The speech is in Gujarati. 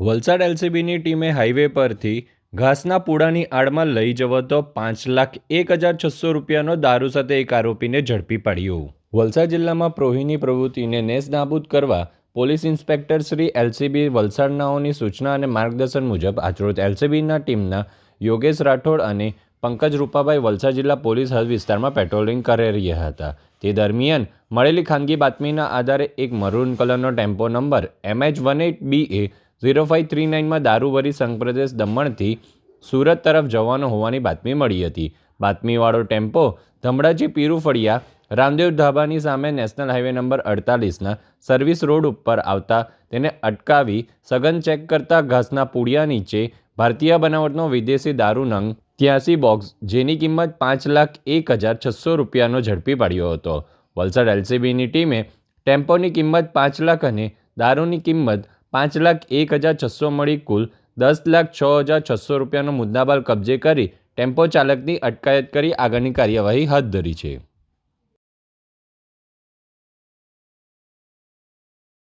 વલસાડ એલસીબીની ટીમે હાઈવે પરથી ઘાસના પૂડાની આડમાં લઈ જવાતો પાંચ લાખ એક હજાર છસો રૂપિયાનો દારૂ સાથે એક આરોપીને ઝડપી પાડ્યો. વલસાડ જિલ્લામાં પ્રોહીની પ્રવૃત્તિને નેસ નાબૂદ કરવા પોલીસ ઇન્સ્પેક્ટર શ્રી એલસીબી વલસાડનાઓની સૂચના અને માર્ગદર્શન મુજબ આજરોજ એલસીબીના ટીમના યોગેશ રાઠોડ અને પંકજ રૂપાભાઈ વલસાડ જિલ્લા પોલીસ હદ વિસ્તારમાં પેટ્રોલિંગ કરી રહ્યા હતા. તે દરમિયાન મળેલી ખાનગી બાતમીના આધારે એક મરૂન કલરનો tempo number MH one eight B A zero five three નાઇનમાં દારૂભરી સંઘપ્રદેશ દમણથી સુરત તરફ જવાનો હોવાની બાતમી મળી હતી. બાતમીવાળો ટેમ્પો ધમડાજી પીરુ ફળિયા રામદેવ ધાબાની સામે નેશનલ હાઇવે નંબર અડતાલીસના સર્વિસ રોડ ઉપર આવતા તેને અટકાવી સઘન ચેક કરતા ઘાસના પૂડિયા નીચે ભારતીય બનાવટનો વિદેશી દારૂ નંગ ત્યાસી બોક્સ, જેની કિંમત પાંચ લાખ એક હજાર છસો રૂપિયાનો ઝડપી પાડ્યો હતો. વલસાડ એલસીબીની ટીમે ટેમ્પોની કિંમત પાંચ લાખ અને દારૂની કિંમત પાંચ લાખ એક હજાર છસો મળી કુલ દસ લાખ છ હજાર છસો રૂપિયાનો મુદ્દાબાલ કબજે કરી ટેમ્પો ચાલકની અટકાયત કરી આગળની કાર્યવાહી હાથ ધરી છે.